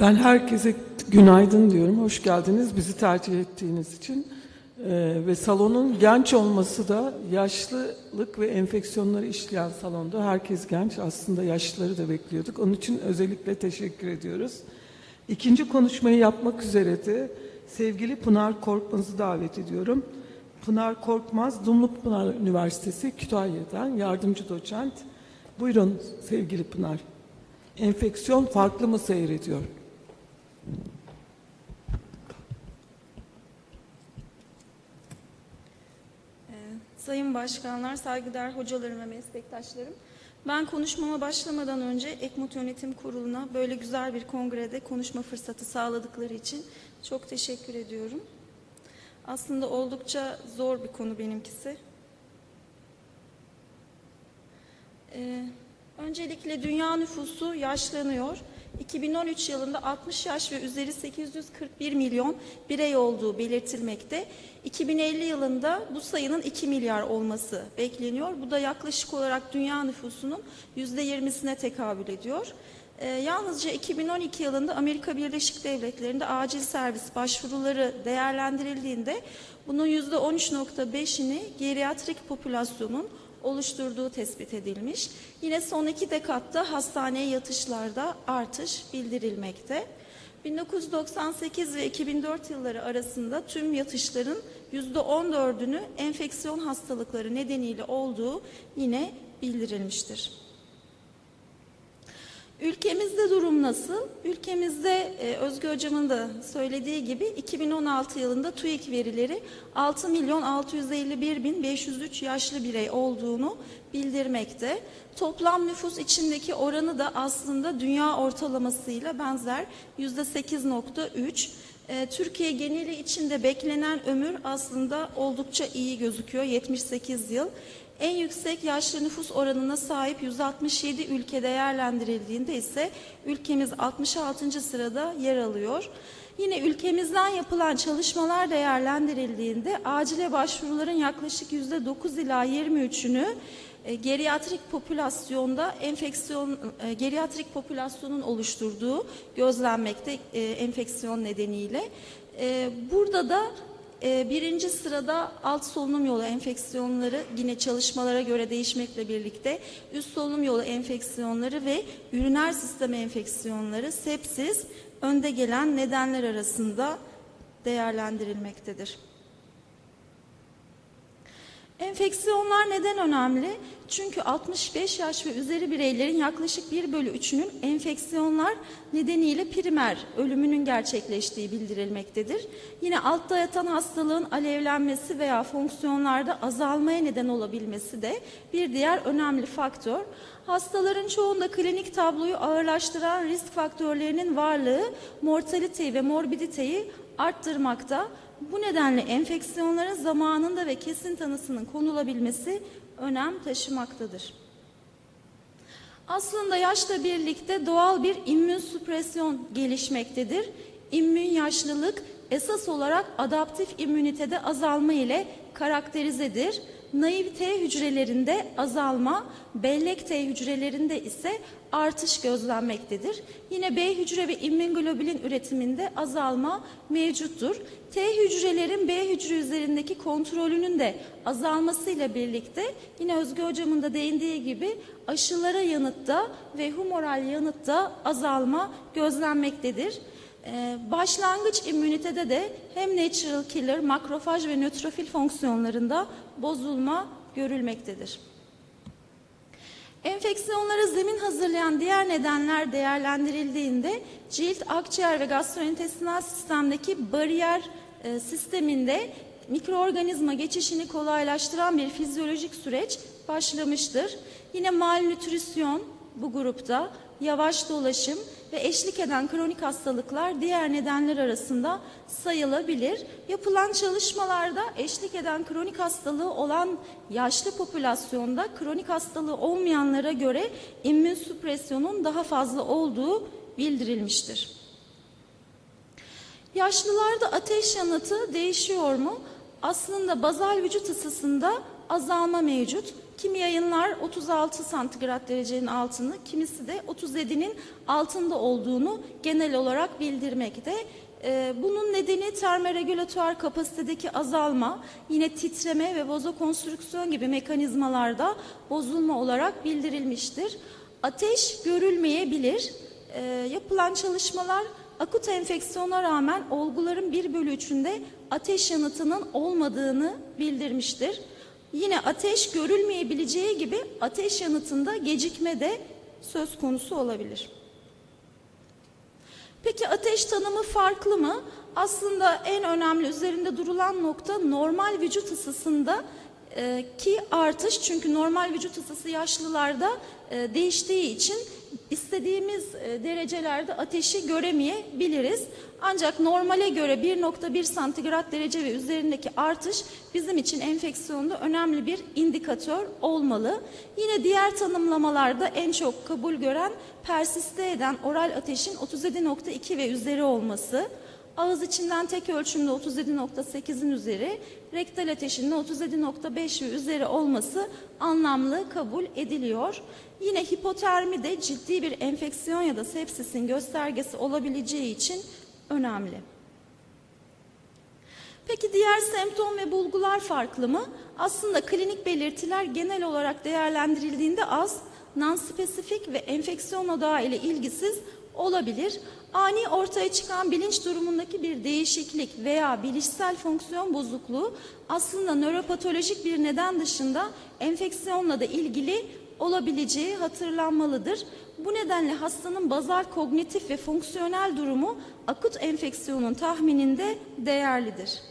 Ben herkese günaydın diyorum. Hoş geldiniz bizi tercih ettiğiniz için. Ee, ve salonun genç olması da yaşlılık ve enfeksiyonları işleyen salonda herkes genç. Aslında yaşlıları da bekliyorduk. Onun için özellikle teşekkür ediyoruz. İkinci konuşmayı yapmak üzere de sevgili Pınar Korkmaz'ı davet ediyorum. Pınar Korkmaz, Dumlupınar Üniversitesi Kütahya'dan yardımcı doçent. Buyurun sevgili Pınar. Enfeksiyon farklı mı seyrediyor? Ee, Sayın Başkanlar, saygıdeğer hocalarım ve meslektaşlarım. Ben konuşmama başlamadan önce Ekmut Yönetim Kurulu'na böyle güzel bir kongrede konuşma fırsatı sağladıkları için çok teşekkür ediyorum. Aslında oldukça zor bir konu benimkisi. Ee, öncelikle dünya nüfusu yaşlanıyor. 2013 yılında 60 yaş ve üzeri 841 milyon birey olduğu belirtilmekte. 2050 yılında bu sayının 2 milyar olması bekleniyor. Bu da yaklaşık olarak dünya nüfusunun %20'sine tekabül ediyor. Ee, yalnızca 2012 yılında Amerika Birleşik Devletleri'nde acil servis başvuruları değerlendirildiğinde bunun %13.5'ini geriatrik popülasyonun oluşturduğu tespit edilmiş. Yine son iki dekatta hastaneye yatışlarda artış bildirilmekte. 1998 ve 2004 yılları arasında tüm yatışların %14'ünü enfeksiyon hastalıkları nedeniyle olduğu yine bildirilmiştir. Ülkemizde durum nasıl? Ülkemizde e, Özgü Hocam'ın da söylediği gibi 2016 yılında TÜİK verileri 6 milyon 651 bin 503 yaşlı birey olduğunu bildirmekte. Toplam nüfus içindeki oranı da aslında dünya ortalamasıyla benzer %8.3. E, Türkiye geneli içinde beklenen ömür aslında oldukça iyi gözüküyor 78 yıl. En yüksek yaşlı nüfus oranına sahip 167 ülke değerlendirildiğinde ise ülkemiz 66. sırada yer alıyor. Yine ülkemizden yapılan çalışmalar değerlendirildiğinde acile başvuruların yaklaşık %9 ila 23'ünü e, geriatrik popülasyonda enfeksiyon e, geriatrik popülasyonun oluşturduğu gözlenmekte e, enfeksiyon nedeniyle. Burada da e, birinci sırada alt solunum yolu enfeksiyonları yine çalışmalara göre değişmekle birlikte üst solunum yolu enfeksiyonları ve üriner sistem enfeksiyonları sepsis önde gelen nedenler arasında değerlendirilmektedir. Enfeksiyonlar neden önemli? Çünkü 65 yaş ve üzeri bireylerin yaklaşık 1 bölü 3'ünün enfeksiyonlar nedeniyle primer ölümünün gerçekleştiği bildirilmektedir. Yine altta yatan hastalığın alevlenmesi veya fonksiyonlarda azalmaya neden olabilmesi de bir diğer önemli faktör. Hastaların çoğunda klinik tabloyu ağırlaştıran risk faktörlerinin varlığı mortaliteyi ve morbiditeyi arttırmakta. Bu nedenle enfeksiyonların zamanında ve kesin tanısının konulabilmesi önem taşımaktadır. Aslında yaşla birlikte doğal bir immün süpresyon gelişmektedir. İmmün yaşlılık esas olarak adaptif immünitede azalma ile karakterizedir. Naif T hücrelerinde azalma, bellek T hücrelerinde ise artış gözlenmektedir. Yine B hücre ve immünoglobulin üretiminde azalma mevcuttur. T hücrelerin B hücre üzerindeki kontrolünün de azalmasıyla birlikte yine Özgü Hocam'ın da değindiği gibi aşılara yanıtta ve humoral yanıtta azalma gözlenmektedir. Ee, başlangıç immünitede de hem natural killer, makrofaj ve nötrofil fonksiyonlarında bozulma görülmektedir. Enfeksiyonlara zemin hazırlayan diğer nedenler değerlendirildiğinde cilt, akciğer ve gastrointestinal sistemdeki bariyer e, sisteminde mikroorganizma geçişini kolaylaştıran bir fizyolojik süreç başlamıştır. Yine malnütrisyon bu grupta, yavaş dolaşım ve eşlik eden kronik hastalıklar diğer nedenler arasında sayılabilir. Yapılan çalışmalarda eşlik eden kronik hastalığı olan yaşlı popülasyonda kronik hastalığı olmayanlara göre immün süpresyonun daha fazla olduğu bildirilmiştir. Yaşlılarda ateş yanıtı değişiyor mu? Aslında bazal vücut ısısında azalma mevcut. Kimi yayınlar 36 santigrat derecenin altını, kimisi de 37'nin altında olduğunu genel olarak bildirmekte. Ee, Bunun nedeni termoregülatör kapasitedeki azalma, yine titreme ve vazokonstrüksiyon gibi mekanizmalarda bozulma olarak bildirilmiştir. Ateş görülmeyebilir. Ee, yapılan çalışmalar akut enfeksiyona rağmen olguların 1 bölü 3'ünde ateş yanıtının olmadığını bildirmiştir. Yine ateş görülmeyebileceği gibi ateş yanıtında gecikme de söz konusu olabilir. Peki ateş tanımı farklı mı? Aslında en önemli üzerinde durulan nokta normal vücut ısısında e, ki artış çünkü normal vücut ısısı yaşlılarda e, değiştiği için istediğimiz e, derecelerde ateşi göremeyebiliriz. Ancak normale göre 1.1 santigrat derece ve üzerindeki artış bizim için enfeksiyonda önemli bir indikatör olmalı. Yine diğer tanımlamalarda en çok kabul gören persiste eden oral ateşin 37.2 ve üzeri olması, ağız içinden tek ölçümde 37.8'in üzeri, rektal ateşinin 37.5 ve üzeri olması anlamlı kabul ediliyor. Yine hipotermi de ciddi bir enfeksiyon ya da sepsisin göstergesi olabileceği için önemli. Peki diğer semptom ve bulgular farklı mı? Aslında klinik belirtiler genel olarak değerlendirildiğinde az, nonspesifik ve enfeksiyon odağı ile ilgisiz olabilir. Ani ortaya çıkan bilinç durumundaki bir değişiklik veya bilişsel fonksiyon bozukluğu aslında nöropatolojik bir neden dışında enfeksiyonla da ilgili olabileceği hatırlanmalıdır. Bu nedenle hastanın bazal kognitif ve fonksiyonel durumu akut enfeksiyonun tahmininde değerlidir.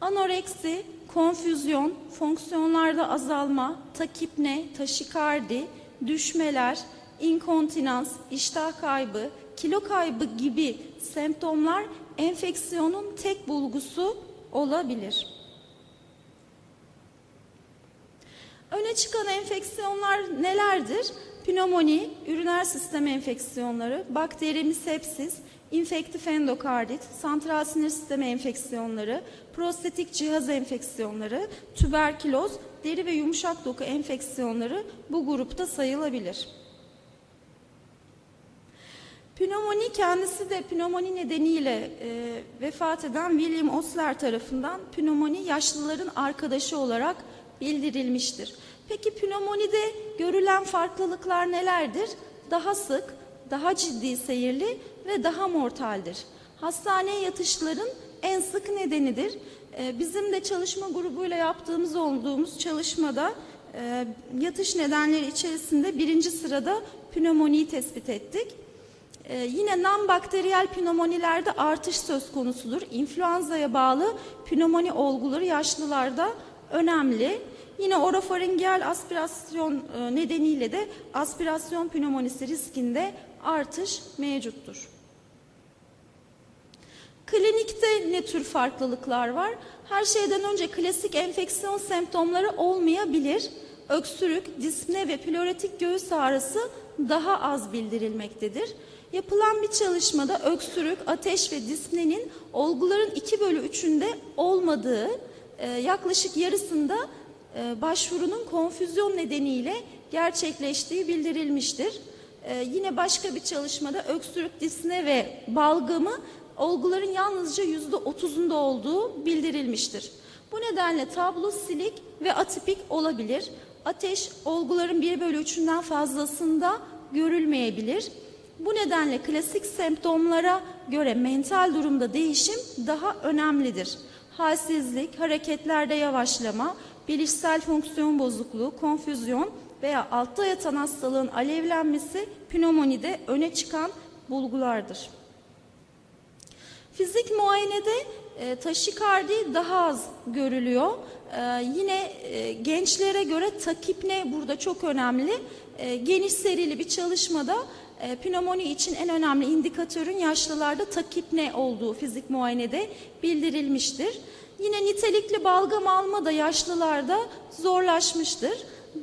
Anoreksi, konfüzyon, fonksiyonlarda azalma, takipne, taşikardi, düşmeler, inkontinans, iştah kaybı, kilo kaybı gibi semptomlar enfeksiyonun tek bulgusu olabilir. Öne çıkan enfeksiyonlar nelerdir? Pnömoni, üriner sistem enfeksiyonları, bakterimi sepsis, infektif endokardit, santral sinir sistemi enfeksiyonları, prostatik cihaz enfeksiyonları, tüberküloz, deri ve yumuşak doku enfeksiyonları bu grupta sayılabilir. Pnömoni kendisi de pnömoni nedeniyle e, vefat eden William Osler tarafından pnömoni yaşlıların arkadaşı olarak bildirilmiştir. Peki pnömonide görülen farklılıklar nelerdir? Daha sık, daha ciddi seyirli ve daha mortaldir. Hastaneye yatışların en sık nedenidir. Ee, Bizim de çalışma grubuyla yaptığımız olduğumuz çalışmada e, yatış nedenleri içerisinde birinci sırada pnömoniyi tespit ettik. Ee, yine non bakteriyel pnömonilerde artış söz konusudur. İnfluenza'ya bağlı pnömoni olguları yaşlılarda önemli. Yine orofaringeal aspirasyon e, nedeniyle de aspirasyon pnömonisi riskinde artış mevcuttur. Klinikte ne tür farklılıklar var? Her şeyden önce klasik enfeksiyon semptomları olmayabilir. Öksürük, dispne ve pleuretik göğüs ağrısı daha az bildirilmektedir. Yapılan bir çalışmada öksürük, ateş ve dispnenin olguların 2 bölü 3'ünde olmadığı, e, yaklaşık yarısında e, başvurunun konfüzyon nedeniyle gerçekleştiği bildirilmiştir. E, yine başka bir çalışmada öksürük, disne ve balgamı olguların yalnızca yüzde otuzunda olduğu bildirilmiştir. Bu nedenle tablo silik ve atipik olabilir. Ateş olguların 1 bölü 3'ünden fazlasında görülmeyebilir. Bu nedenle klasik semptomlara göre mental durumda değişim daha önemlidir. Halsizlik, hareketlerde yavaşlama, bilişsel fonksiyon bozukluğu, konfüzyon veya altta yatan hastalığın alevlenmesi pnömonide öne çıkan bulgulardır. Fizik muayenede e, taşikardi daha az görülüyor. E, yine e, gençlere göre takipne burada çok önemli. E, geniş serili bir çalışmada e, pnömoni için en önemli indikatörün yaşlılarda takipne olduğu fizik muayenede bildirilmiştir. Yine nitelikli balgam alma da yaşlılarda zorlaşmıştır.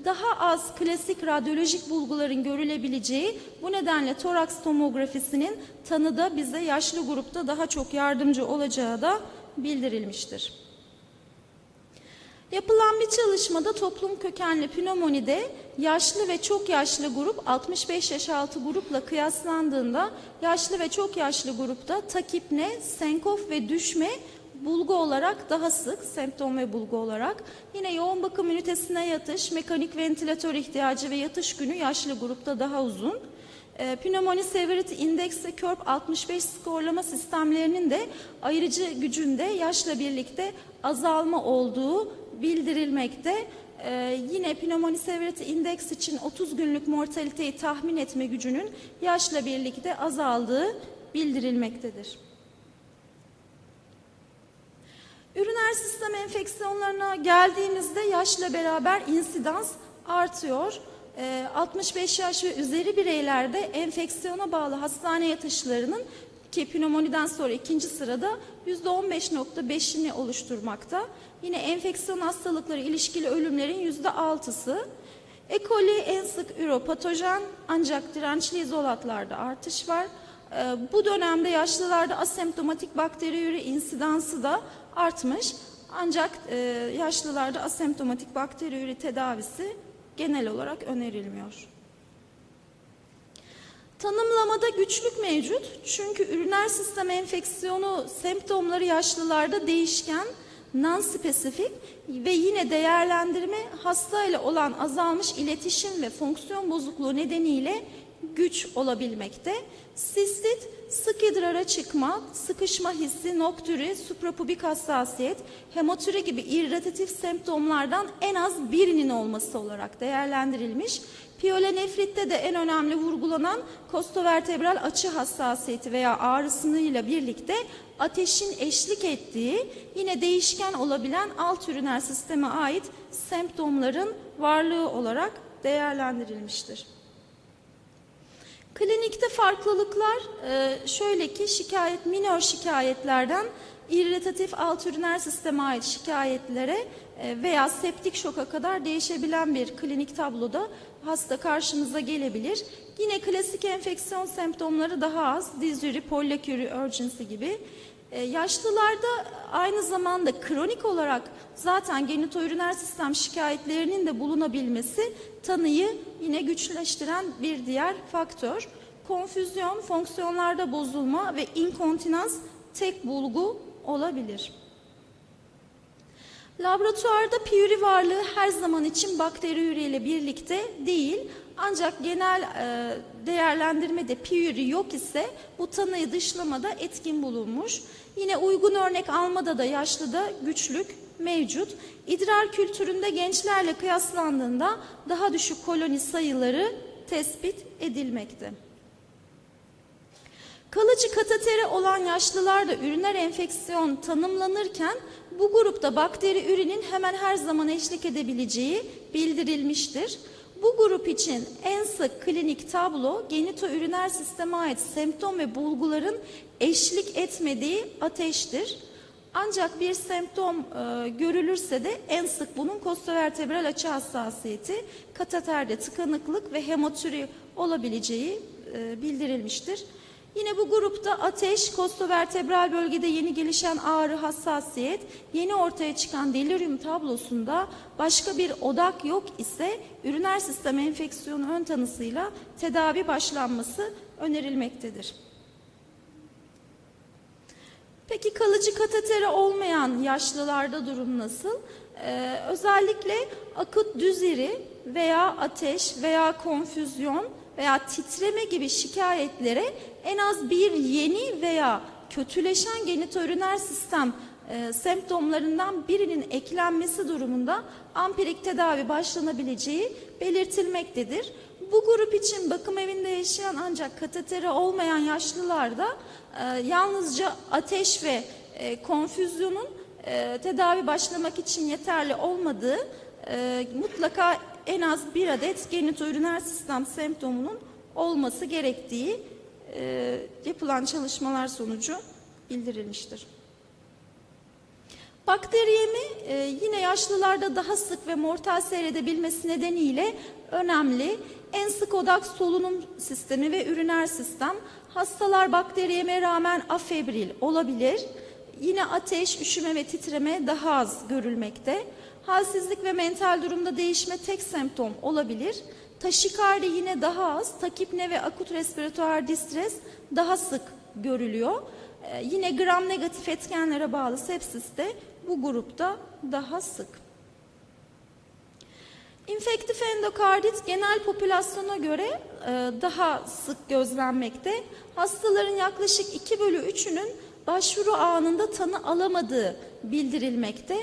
Daha az klasik radyolojik bulguların görülebileceği bu nedenle toraks tomografisinin tanıda bize yaşlı grupta daha çok yardımcı olacağı da bildirilmiştir. Yapılan bir çalışmada toplum kökenli pnömonide yaşlı ve çok yaşlı grup 65 yaş altı grupla kıyaslandığında yaşlı ve çok yaşlı grupta takipne, senkof ve düşme bulgu olarak daha sık, semptom ve bulgu olarak. Yine yoğun bakım ünitesine yatış, mekanik ventilatör ihtiyacı ve yatış günü yaşlı grupta daha uzun. E, Pneumonia Severity Index ve KÖRP 65 skorlama sistemlerinin de ayırıcı gücünde yaşla birlikte azalma olduğu bildirilmekte. E, yine Pneumonia Severity Index için 30 günlük mortaliteyi tahmin etme gücünün yaşla birlikte azaldığı bildirilmektedir. Üriner sistem enfeksiyonlarına geldiğimizde yaşla beraber insidans artıyor. Ee, 65 yaş ve üzeri bireylerde enfeksiyona bağlı hastane yatışlarının ki pneumoniden sonra ikinci sırada %15.5'ini oluşturmakta. Yine enfeksiyon hastalıkları ilişkili ölümlerin %6'sı. E. coli en sık üropatojen ancak dirençli izolatlarda artış var. Ee, Bu dönemde yaşlılarda asemptomatik bakteriyuri insidansı da artmış. Ancak e, yaşlılarda asemptomatik bakteriyuri tedavisi genel olarak önerilmiyor. Tanımlamada güçlük mevcut çünkü üriner sistem enfeksiyonu semptomları yaşlılarda değişken, non-spesifik ve yine değerlendirme hasta ile olan azalmış iletişim ve fonksiyon bozukluğu nedeniyle güç olabilmekte. Sistit, sık idrara çıkma, sıkışma hissi, noktüri, suprapubik hassasiyet, hemotüri gibi irritatif semptomlardan en az birinin olması olarak değerlendirilmiş. Piyolenefritte de en önemli vurgulanan kostovertebral açı hassasiyeti veya ağrısıyla birlikte ateşin eşlik ettiği yine değişken olabilen alt üriner sisteme ait semptomların varlığı olarak değerlendirilmiştir. Klinikte farklılıklar e, şöyle ki şikayet minor şikayetlerden irritatif alt üriner sisteme ait şikayetlere e, veya septik şoka kadar değişebilen bir klinik tabloda hasta karşımıza gelebilir. Yine klasik enfeksiyon semptomları daha az, dizüri, pollaküri, urgency gibi. E, yaşlılarda aynı zamanda kronik olarak zaten genitoüriner sistem şikayetlerinin de bulunabilmesi tanıyı yine güçleştiren bir diğer faktör. Konfüzyon, fonksiyonlarda bozulma ve inkontinans tek bulgu olabilir. Laboratuvarda piyuri varlığı her zaman için bakteri ile birlikte değil ancak genel e, değerlendirmede piyuri yok ise bu tanıyı dışlamada etkin bulunmuş. Yine uygun örnek almada da yaşlıda güçlük mevcut. İdrar kültüründe gençlerle kıyaslandığında daha düşük koloni sayıları tespit edilmekte. Kalıcı katetere olan yaşlılarda üriner enfeksiyon tanımlanırken bu grupta bakteri ürinin hemen her zaman eşlik edebileceği bildirilmiştir. Bu grup için en sık klinik tablo genitoüriner sisteme ait semptom ve bulguların eşlik etmediği ateştir. Ancak bir semptom e, görülürse de en sık bunun kostovertebral açı hassasiyeti, kateterde tıkanıklık ve hemotüri olabileceği e, bildirilmiştir. Yine bu grupta ateş, kostovertebral bölgede yeni gelişen ağrı, hassasiyet, yeni ortaya çıkan delirium tablosunda başka bir odak yok ise üriner sistem enfeksiyonu ön tanısıyla tedavi başlanması önerilmektedir. Peki kalıcı katetere olmayan yaşlılarda durum nasıl? Ee, özellikle akut düzeri veya ateş veya konfüzyon veya titreme gibi şikayetlere en az bir yeni veya kötüleşen genitoüriner sistem e, semptomlarından birinin eklenmesi durumunda ampirik tedavi başlanabileceği belirtilmektedir. Bu grup için bakım evinde yaşayan ancak kateteri olmayan yaşlılarda e, yalnızca ateş ve e, konfüzyonun e, tedavi başlamak için yeterli olmadığı e, mutlaka en az bir adet genitoüriner sistem semptomunun olması gerektiği e, yapılan çalışmalar sonucu bildirilmiştir. Bakteriyemi e, yine yaşlılarda daha sık ve mortal seyredebilmesi nedeniyle önemli. En sık odak solunum sistemi ve üriner sistem. Hastalar bakteriyeme rağmen afebril olabilir. Yine ateş, üşüme ve titreme daha az görülmekte. Halsizlik ve mental durumda değişme tek semptom olabilir. Taşikardi yine daha az, takipne ve akut respiratuar distres daha sık görülüyor. Ee, yine gram negatif etkenlere bağlı sepsis de bu grupta daha sık. İnfektif endokardit genel popülasyona göre e, daha sık gözlenmekte. Hastaların yaklaşık 2 bölü 3'ünün başvuru anında tanı alamadığı bildirilmekte.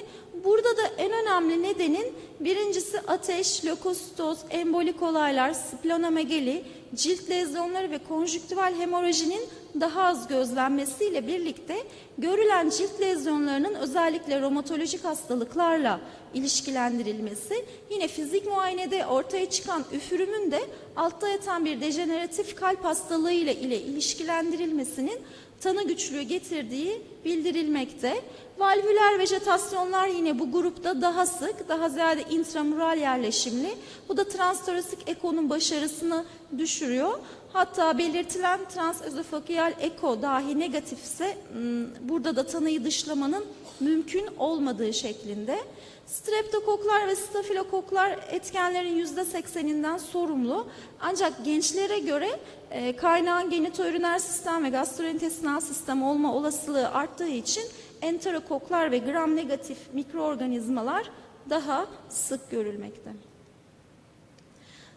Burada da en önemli nedenin birincisi ateş, lökositoz, embolik olaylar, splenomegali, cilt lezyonları ve konjüktival hemorajinin daha az gözlenmesiyle birlikte görülen cilt lezyonlarının özellikle romatolojik hastalıklarla ilişkilendirilmesi, yine fizik muayenede ortaya çıkan üfürümün de altta yatan bir dejeneratif kalp hastalığı ile ile ilişkilendirilmesinin tanı güçlüğü getirdiği bildirilmekte. Valvüler vejetasyonlar yine bu grupta daha sık, daha ziyade intramural yerleşimli. Bu da transtorasik ekonun başarısını düşürüyor. Hatta belirtilen transözofagiyal eko dahi negatifse hmm, burada da tanıyı dışlamanın mümkün olmadığı şeklinde. Streptokoklar ve stafilokoklar etkenlerin %80'inden sorumlu. Ancak gençlere göre e, kaynağın genitoüriner sistem ve gastrointestinal sistem olma olasılığı arttığı için enterokoklar ve gram negatif mikroorganizmalar daha sık görülmekte.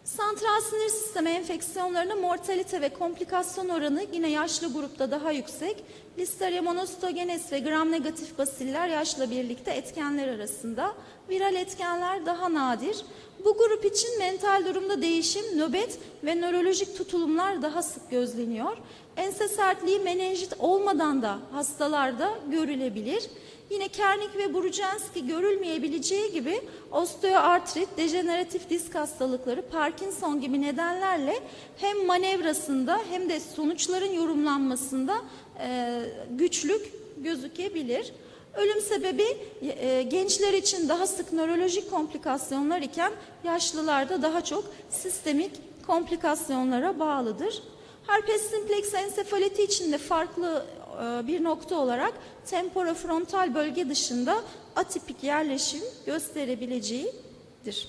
Santral sinir sistemi enfeksiyonlarının mortalite ve komplikasyon oranı yine yaşlı grupta daha yüksek. Listeria monostogenes ve gram negatif basiller yaşla birlikte etkenler arasında. Viral etkenler daha nadir. Bu grup için mental durumda değişim, nöbet ve nörolojik tutulumlar daha sık gözleniyor. Ense sertliği menenjit olmadan da hastalarda görülebilir. Yine Kernik ve Brujenski görülmeyebileceği gibi osteoartrit, dejeneratif disk hastalıkları, Parkinson gibi nedenlerle hem manevrasında hem de sonuçların yorumlanmasında e, güçlük gözükebilir. Ölüm sebebi e, gençler için daha sık nörolojik komplikasyonlar iken yaşlılarda daha çok sistemik komplikasyonlara bağlıdır. Herpes simplex ensefaliti için de farklı bir nokta olarak temporofrontal bölge dışında atipik yerleşim gösterebileceğidir.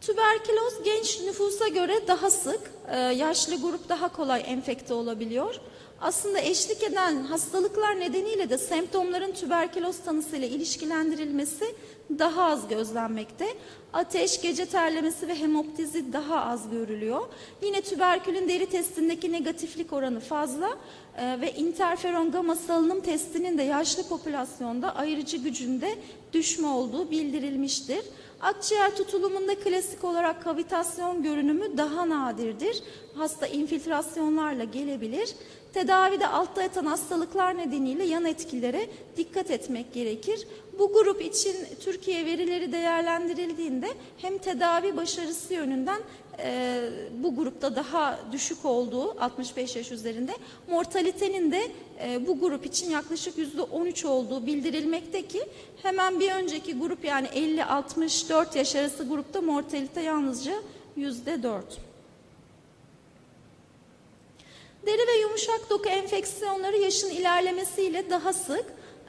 Tüberküloz genç nüfusa göre daha sık, e, yaşlı grup daha kolay enfekte olabiliyor. Aslında eşlik eden hastalıklar nedeniyle de semptomların tüberküloz tanısıyla ilişkilendirilmesi daha az gözlenmekte. Ateş, gece terlemesi ve hemoptizi daha az görülüyor. Yine tüberkülün deri testindeki negatiflik oranı fazla e, ve interferon gamma salınım testinin de yaşlı popülasyonda ayırıcı gücünde düşme olduğu bildirilmiştir. Akciğer tutulumunda klasik olarak kavitasyon görünümü daha nadirdir. Hasta infiltrasyonlarla gelebilir. Tedavide altta yatan hastalıklar nedeniyle yan etkilere dikkat etmek gerekir. Bu grup için Türkiye verileri değerlendirildiğinde hem tedavi başarısı yönünden e, bu grupta daha düşük olduğu 65 yaş üzerinde mortalitenin de e, bu grup için yaklaşık %13 olduğu bildirilmekte ki hemen bir önceki grup yani 50-64 yaş arası grupta mortalite yalnızca %4. Deri ve yumuşak doku enfeksiyonları yaşın ilerlemesiyle daha sık,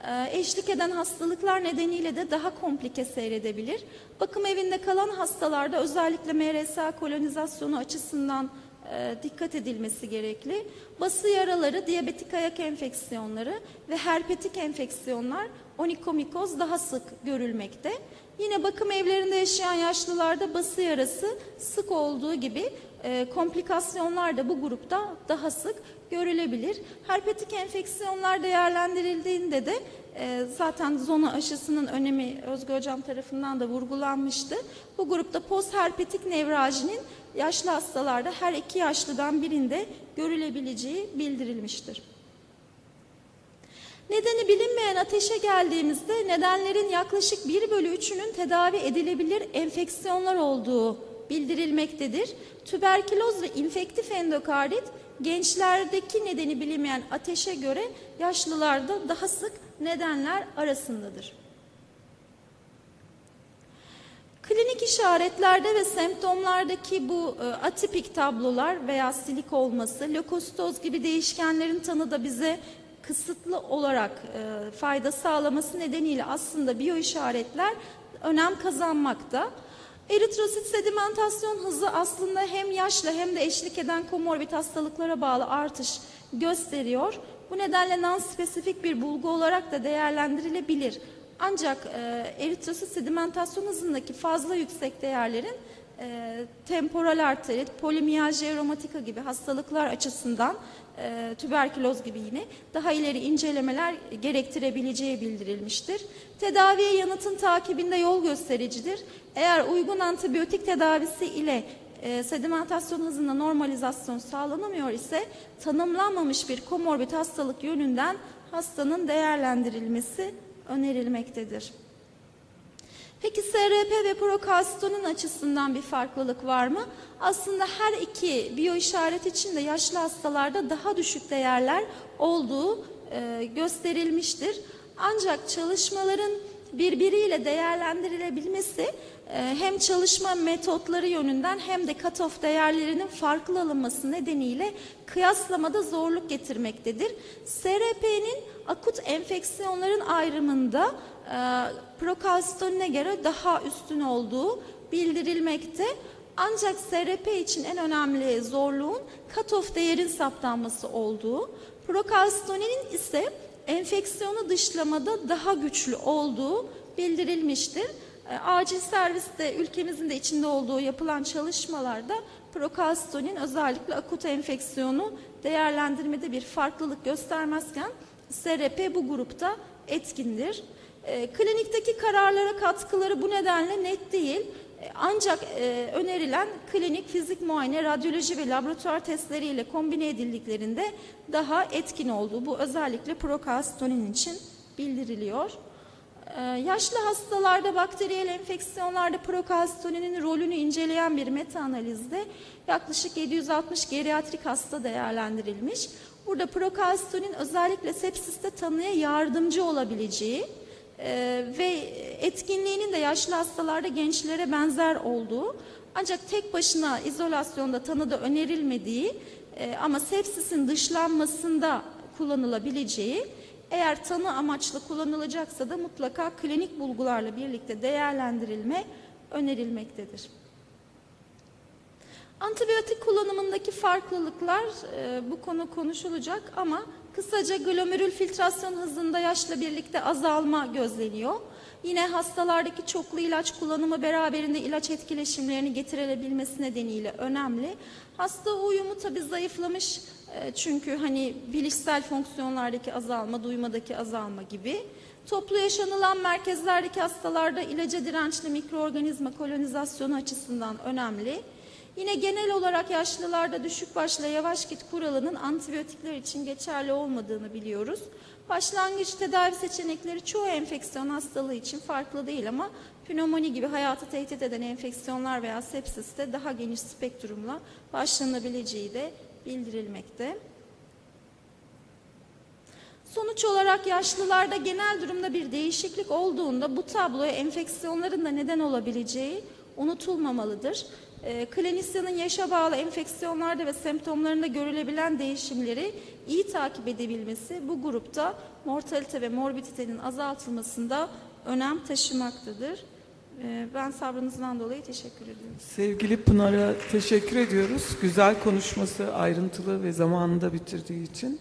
e, eşlik eden hastalıklar nedeniyle de daha komplike seyredebilir. Bakım evinde kalan hastalarda özellikle MRSA kolonizasyonu açısından e, dikkat edilmesi gerekli. Bası yaraları, diyabetik ayak enfeksiyonları ve herpetik enfeksiyonlar onikomikoz daha sık görülmekte. Yine bakım evlerinde yaşayan yaşlılarda bası yarası sık olduğu gibi e, komplikasyonlar da bu grupta daha sık görülebilir. Herpetik enfeksiyonlar değerlendirildiğinde de e, zaten zona aşısının önemi Özgü Hocam tarafından da vurgulanmıştı. Bu grupta postherpetik nevrajinin yaşlı hastalarda her iki yaşlıdan birinde görülebileceği bildirilmiştir. Nedeni bilinmeyen ateşe geldiğimizde nedenlerin yaklaşık 1 bölü 3'ünün tedavi edilebilir enfeksiyonlar olduğu bildirilmektedir. Tüberküloz ve infektif endokardit gençlerdeki nedeni bilinmeyen ateşe göre yaşlılarda daha sık nedenler arasındadır. Klinik işaretlerde ve semptomlardaki bu e, atipik tablolar veya silik olması, lökositoz gibi değişkenlerin tanı da bize kısıtlı olarak e, fayda sağlaması nedeniyle aslında biyoişaretler önem kazanmakta. Eritrosit sedimentasyon hızı aslında hem yaşla hem de eşlik eden komorbid hastalıklara bağlı artış gösteriyor. Bu nedenle non-spesifik bir bulgu olarak da değerlendirilebilir. Ancak e, eritrosit sedimentasyon hızındaki fazla yüksek değerlerin e, temporal arterit, polimiyalji aromatika gibi hastalıklar açısından e, tüberküloz gibi yine daha ileri incelemeler gerektirebileceği bildirilmiştir. Tedaviye yanıtın takibinde yol göstericidir. Eğer uygun antibiyotik tedavisi ile e, sedimentasyon hızında normalizasyon sağlanamıyor ise tanımlanmamış bir komorbid hastalık yönünden hastanın değerlendirilmesi önerilmektedir. Peki SRP ve prokalsitonin açısından bir farklılık var mı? Aslında her iki biyoişaret için de yaşlı hastalarda daha düşük değerler olduğu e, gösterilmiştir. Ancak çalışmaların birbiriyle değerlendirilebilmesi e, hem çalışma metotları yönünden hem de cutoff değerlerinin farklı alınması nedeniyle kıyaslamada zorluk getirmektedir. SRP'nin akut enfeksiyonların ayrımında e, prokalsitonine göre daha üstün olduğu bildirilmekte. Ancak SRP için en önemli zorluğun cutoff değerin saptanması olduğu, prokalsitoninin ise enfeksiyonu dışlamada daha güçlü olduğu bildirilmiştir. E, Acil serviste ülkemizin de içinde olduğu yapılan çalışmalarda prokalsitonin özellikle akut enfeksiyonu değerlendirmede bir farklılık göstermezken SRP bu grupta etkindir. E, klinikteki kararlara katkıları bu nedenle net değil. E, Ancak e, önerilen klinik fizik muayene, radyoloji ve laboratuvar testleriyle kombine edildiklerinde daha etkin olduğu bu özellikle prokalsitonin için bildiriliyor. E, yaşlı hastalarda bakteriyel enfeksiyonlarda prokalsitoninin rolünü inceleyen bir meta-analizde yaklaşık 760 geriatrik hasta değerlendirilmiş. Burada prokalsitonin özellikle sepsiste tanıya yardımcı olabileceği ee, ve etkinliğinin de yaşlı hastalarda gençlere benzer olduğu ancak tek başına izolasyonda tanıda önerilmediği e, ama sepsisin dışlanmasında kullanılabileceği eğer tanı amaçlı kullanılacaksa da mutlaka klinik bulgularla birlikte değerlendirilme önerilmektedir. Antibiyotik kullanımındaki farklılıklar e, bu konu konuşulacak ama kısaca glomerül filtrasyon hızında yaşla birlikte azalma gözleniyor. Yine hastalardaki çoklu ilaç kullanımı beraberinde ilaç etkileşimlerini getirebilmesi nedeniyle önemli. Hasta uyumu tabii zayıflamış e, çünkü hani bilişsel fonksiyonlardaki azalma, duymadaki azalma gibi. Toplu yaşanılan merkezlerdeki hastalarda ilaca dirençli mikroorganizma kolonizasyonu açısından önemli. Yine genel olarak yaşlılarda düşük başla yavaş git kuralının antibiyotikler için geçerli olmadığını biliyoruz. Başlangıç tedavi seçenekleri çoğu enfeksiyon hastalığı için farklı değil ama pnömoni gibi hayatı tehdit eden enfeksiyonlar veya sepsiste daha geniş spektrumla başlanabileceği de bildirilmekte. Sonuç olarak yaşlılarda genel durumda bir değişiklik olduğunda bu tabloya enfeksiyonların da neden olabileceği unutulmamalıdır. E, klinisyenin yaşa bağlı enfeksiyonlarda ve semptomlarında görülebilen değişimleri iyi takip edebilmesi bu grupta mortalite ve morbiditenin azaltılmasında önem taşımaktadır. E, ben sabrınızdan dolayı teşekkür ediyorum. Sevgili Pınar'a teşekkür ediyoruz. Güzel konuşması ayrıntılı ve zamanında bitirdiği için.